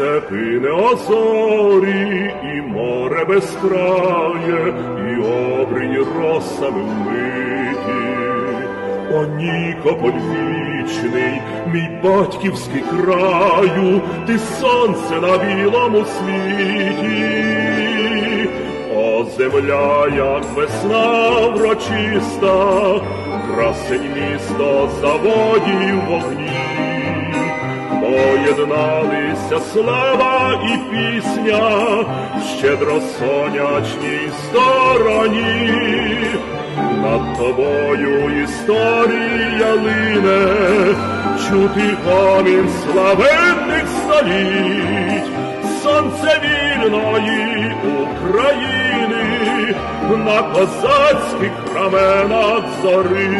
степи неозорі, і море безкрає, і обрині росами вмиті. О, Нікополь вічний, мій батьківський краю, ти сонце на білому світі. О, земля, як весна врочиста, красень місто заводів вогні. Поєдналися слава і пісня щедро сонячній стороні. Над тобою історія лине, чути гомін славетних століть, сонце вільної України на козацьких раменах зорить.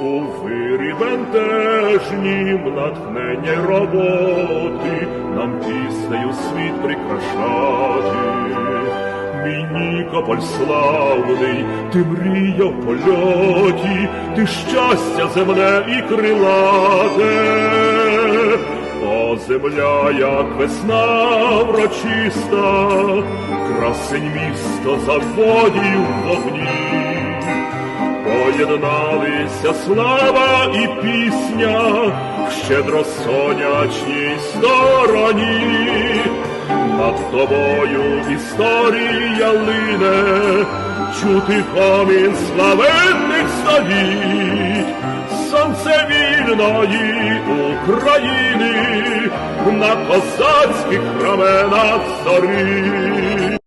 У вирі бентежнім натхнення роботи нам піснею світ прикрашати. Мій Нікополь славний, ти мрія в польоті, ти щастя земне і крилате. О, земля, як весна врочиста, красень місто заводів вогні. Поєдналися слава і пісня в щедро сонячній стороні. Над тобою історія лине, чути гомін славетних століть, сонце вільної України на козацьких раменах зорі.